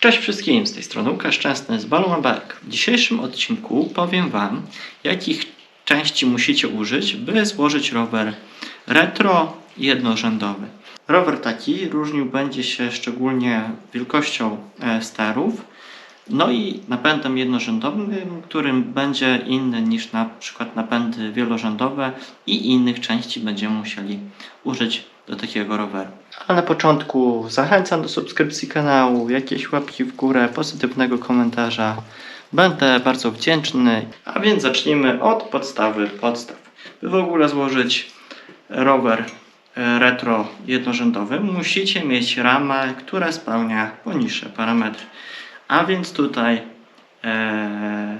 Cześć wszystkim, z tej strony Łukasz Szczęsny z Balloonberg. W dzisiejszym odcinku powiem Wam, jakich części musicie użyć, by złożyć rower retro jednorzędowy. Rower taki różnił będzie się szczególnie wielkością e, sterów, no i napędem jednorzędowym, którym będzie inny niż na przykład napędy wielorzędowe i innych części będziemy musieli użyć do takiego roweru. A na początku zachęcam do subskrypcji kanału, jakieś łapki w górę, pozytywnego komentarza. Będę bardzo wdzięczny. A więc zacznijmy od podstawy podstaw. By w ogóle złożyć rower e, retro jednorzędowy, musicie mieć ramę, która spełnia poniższe parametry. A więc tutaj e,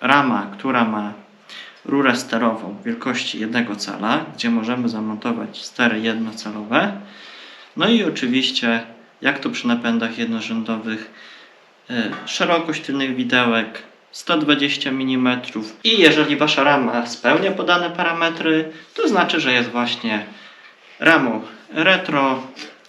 rama, która ma rurę sterową wielkości jednego cala, gdzie możemy zamontować stery jednocalowe. No i oczywiście, jak to przy napędach jednorzędowych, e, szerokość tylnych widełek 120 mm i jeżeli Wasza rama spełnia podane parametry, to znaczy, że jest właśnie ramą retro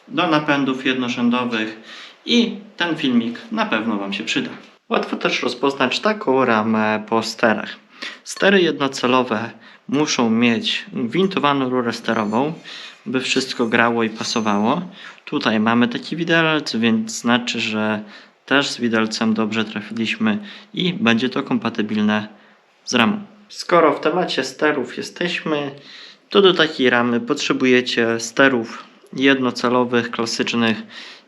do napędów jednorzędowych i ten filmik na pewno Wam się przyda. Łatwo też rozpoznać taką ramę po sterach. Stery jednocelowe muszą mieć gwintowaną rurę sterową, by wszystko grało i pasowało. Tutaj mamy taki widelec, więc znaczy, że też z widelcem dobrze trafiliśmy i będzie to kompatybilne z ramą. Skoro w temacie sterów jesteśmy, to do takiej ramy potrzebujecie sterów jednocelowych, klasycznych.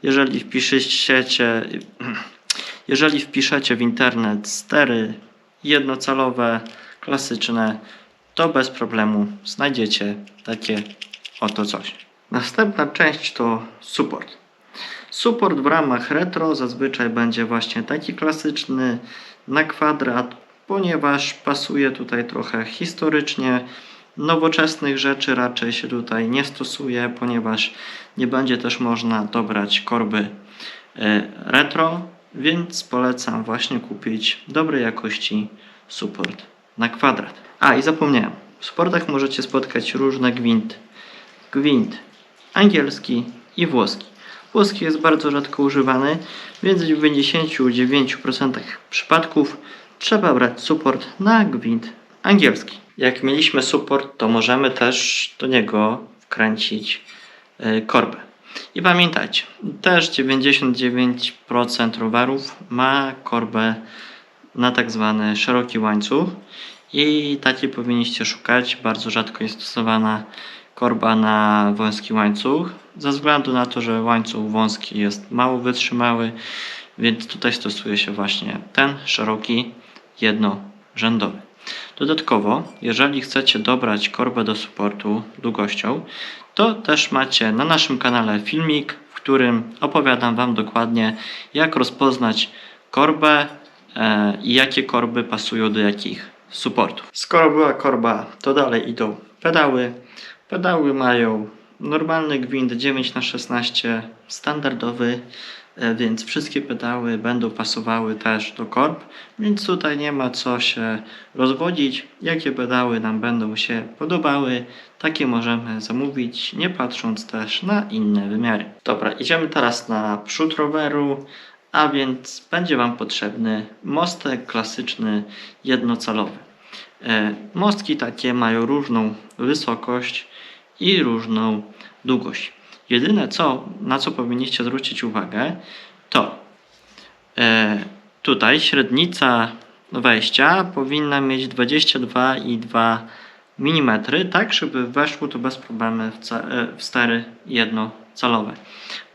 Jeżeli wpiszecie, jeżeli wpiszecie w internet stery jednocalowe, klasyczne, to bez problemu znajdziecie takie oto coś. Następna część to support. Support w ramach retro zazwyczaj będzie właśnie taki klasyczny na kwadrat, ponieważ pasuje tutaj trochę historycznie. Nowoczesnych rzeczy raczej się tutaj nie stosuje, ponieważ nie będzie też można dobrać korby e, retro, więc polecam właśnie kupić dobrej jakości support na kwadrat. A i zapomniałem, w supportach możecie spotkać różne gwinty. Gwint angielski i włoski. Włoski jest bardzo rzadko używany, więc w 99% przypadków trzeba brać support na gwint angielski. Jak mieliśmy support, to możemy też do niego wkręcić y, korbę. I pamiętajcie, też 99% rowerów ma korbę na tak zwany szeroki łańcuch i takiej powinniście szukać. Bardzo rzadko jest stosowana korba na wąski łańcuch, ze względu na to, że łańcuch wąski jest mało wytrzymały, więc tutaj stosuje się właśnie ten szeroki jednorzędowy. Dodatkowo, jeżeli chcecie dobrać korbę do supportu długością, to też macie na naszym kanale filmik, w którym opowiadam Wam dokładnie, jak rozpoznać korbę e, i jakie korby pasują do jakich supportów. Skoro była korba, to dalej idą pedały. Pedały mają normalny gwint 9x16, standardowy, e, więc wszystkie pedały będą pasowały też do korb, więc tutaj nie ma co się rozwodzić. Jakie pedały nam będą się podobały, takie możemy zamówić, nie patrząc też na inne wymiary. Dobra, idziemy teraz na przód roweru, a więc będzie Wam potrzebny mostek klasyczny jednocalowy. E, Mostki takie mają różną wysokość i różną długość. Jedyne co, na co powinniście zwrócić uwagę, to e, tutaj średnica wejścia powinna mieć 22,2 mm, tak żeby weszło to bez problemu w, e, w stery jednocalowe.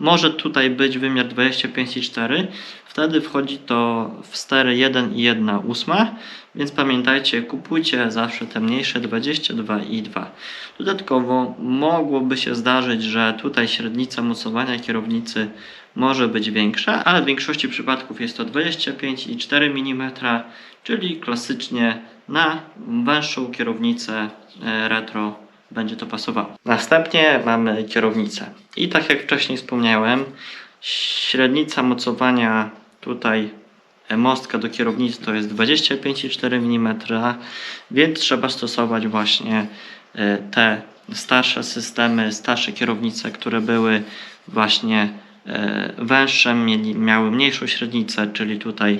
Może tutaj być wymiar 25,4, wtedy wchodzi to w stery 1 i 1 ósma, więc pamiętajcie, kupujcie zawsze te mniejsze 22,2. Dodatkowo mogłoby się zdarzyć, że tutaj średnica mocowania kierownicy może być większa, ale w większości przypadków jest to 25,4 mm, czyli klasycznie na węższą kierownicę e, retro będzie to pasowało. Następnie mamy kierownicę. I tak jak wcześniej wspomniałem, średnica mocowania tutaj mostka do kierownicy to jest 25,4 mm, więc trzeba stosować właśnie e, te starsze systemy, starsze kierownice, które były właśnie e, węższe miały mniejszą średnicę, czyli tutaj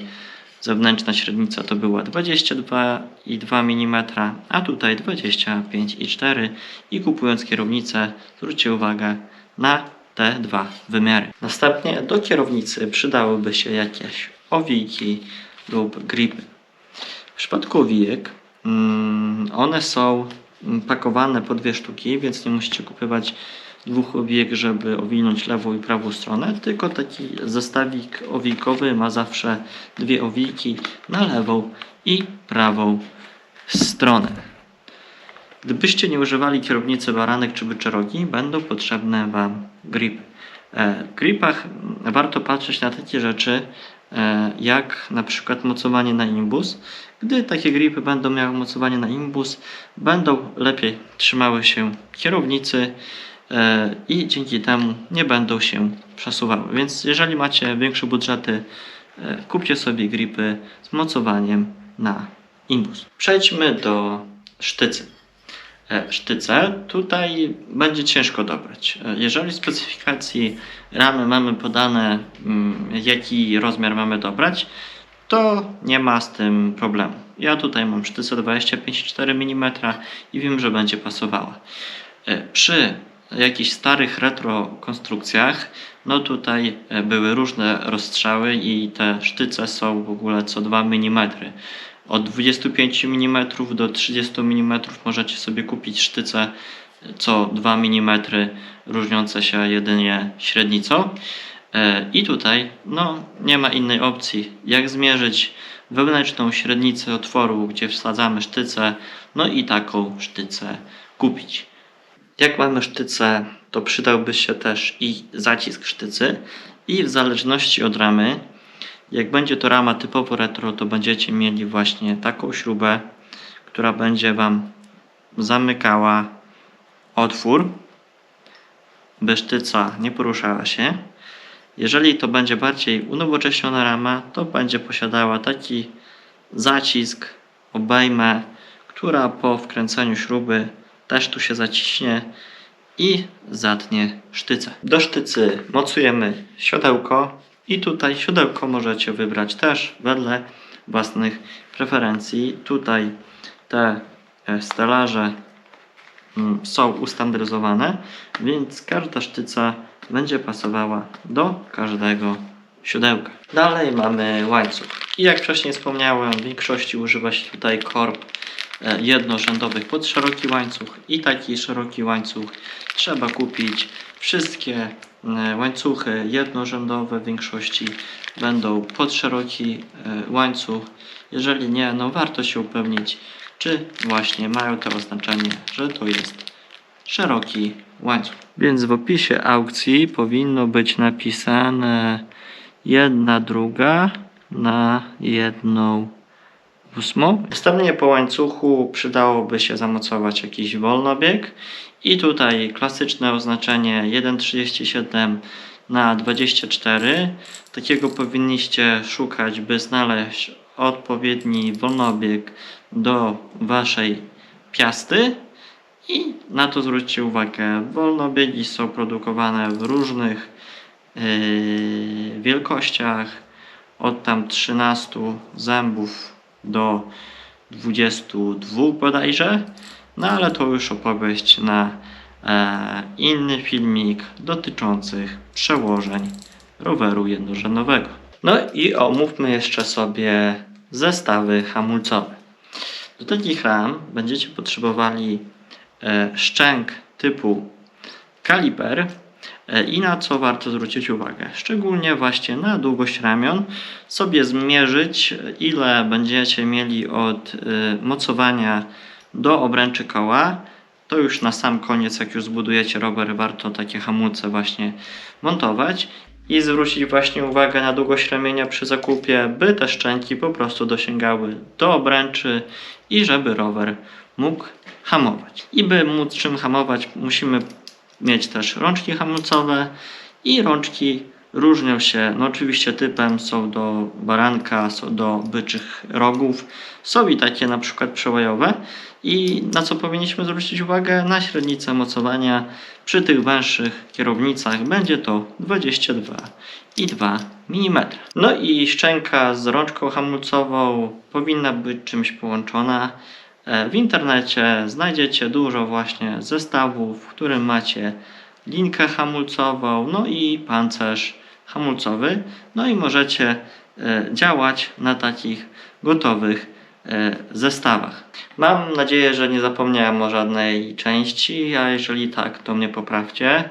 zewnętrzna średnica to była 22,2 mm, a tutaj 25,4 i kupując kierownicę zwróćcie uwagę na te dwa wymiary. Następnie do kierownicy przydałyby się jakieś owijki lub gripy. W przypadku owijek mm, one są pakowane po dwie sztuki, więc nie musicie kupować dwóch owijek, żeby owinąć lewą i prawą stronę, tylko taki zestawik owijkowy ma zawsze dwie owijki na lewą i prawą stronę. Gdybyście nie używali kierownicy baranek czy byczerogi, będą potrzebne Wam gripy. E, W gripach warto patrzeć na takie rzeczy, e, jak na przykład mocowanie na imbus. Gdy takie gripy będą miały mocowanie na imbus, będą lepiej trzymały się kierownicy i dzięki temu nie będą się przesuwały. Więc jeżeli macie większe budżety, e, kupcie sobie gripy z mocowaniem na imbus. Przejdźmy do sztycy. E, Sztyce tutaj będzie ciężko dobrać. E, Jeżeli w specyfikacji ramy mamy podane, mm, jaki rozmiar mamy dobrać, to nie ma z tym problemu. Ja tutaj mam sztycę 25,4 mm i wiem, że będzie pasowała. E, Przy jakichś starych retro konstrukcjach, no tutaj e, były różne rozstrzały i te sztyce są w ogóle co 2 mm. Od 25 mm do 30 mm możecie sobie kupić sztyce co 2 mm, różniące się jedynie średnicą. E, I tutaj no, nie ma innej opcji, jak zmierzyć wewnętrzną średnicę otworu, gdzie wsadzamy sztycę, no i taką sztycę kupić. Jak mamy sztycę, to przydałby się też i zacisk sztycy i w zależności od ramy, jak będzie to rama typowo retro, to będziecie mieli właśnie taką śrubę, która będzie Wam zamykała otwór, by sztyca nie poruszała się. Jeżeli to będzie bardziej unowocześniona rama, to będzie posiadała taki zacisk, obejmę, która po wkręceniu śruby też tu się zaciśnie i zatnie sztycę. Do sztycy mocujemy siodełko i tutaj siodełko możecie wybrać też wedle własnych preferencji. Tutaj te e, stelaże mm, są ustandaryzowane, więc każda sztyca będzie pasowała do każdego siodełka. Dalej mamy łańcuch. I jak wcześniej wspomniałem, w większości używa się tutaj korb jednorzędowych pod szeroki łańcuch i taki szeroki łańcuch trzeba kupić. Wszystkie e, łańcuchy jednorzędowe w większości będą pod szeroki e, łańcuch. Jeżeli nie, no warto się upewnić, czy właśnie mają to oznaczenie, że to jest szeroki łańcuch. Więc w opisie aukcji powinno być napisane jedna druga na jedną ósmą. Po łańcuchu przydałoby się zamocować jakiś wolnobieg i tutaj klasyczne oznaczenie 1,37 na 24. Takiego powinniście szukać, by znaleźć odpowiedni wolnobieg do waszej piasty. I na to zwróćcie uwagę. Wolnobiegi są produkowane w różnych yy, wielkościach. Od tam 13 zębów do 22 bodajże. No ale to już opowieść na e, inny filmik dotyczących przełożeń roweru jednorzędowego. No i omówmy jeszcze sobie zestawy hamulcowe. Do takich ram będziecie potrzebowali e, szczęk typu kaliper i na co warto zwrócić uwagę. Szczególnie właśnie na długość ramion sobie zmierzyć ile będziecie mieli od e, mocowania do obręczy koła. To już na sam koniec, jak już zbudujecie rower, warto takie hamulce właśnie montować i zwrócić właśnie uwagę na długość ramienia przy zakupie, by te szczęki po prostu dosięgały do obręczy i żeby rower mógł hamować. I by móc czym hamować, musimy mieć też rączki hamulcowe i rączki różnią się, no oczywiście typem, są do baranka, są do byczych rogów, są i takie na przykład przełajowe. I na co powinniśmy zwrócić uwagę? Na średnicę mocowania przy tych węższych kierownicach będzie to 22,2 mm. No i szczęka z rączką hamulcową powinna być czymś połączona. E, W internecie znajdziecie dużo właśnie zestawów, w którym macie linkę hamulcową, no i pancerz hamulcowy. No i możecie e, działać na takich gotowych e, zestawach. Mam nadzieję, że nie zapomniałem o żadnej części, a jeżeli tak, to mnie poprawcie.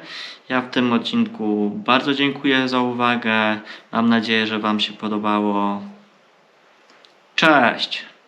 Ja w tym odcinku bardzo dziękuję za uwagę. Mam nadzieję, że Wam się podobało. Cześć!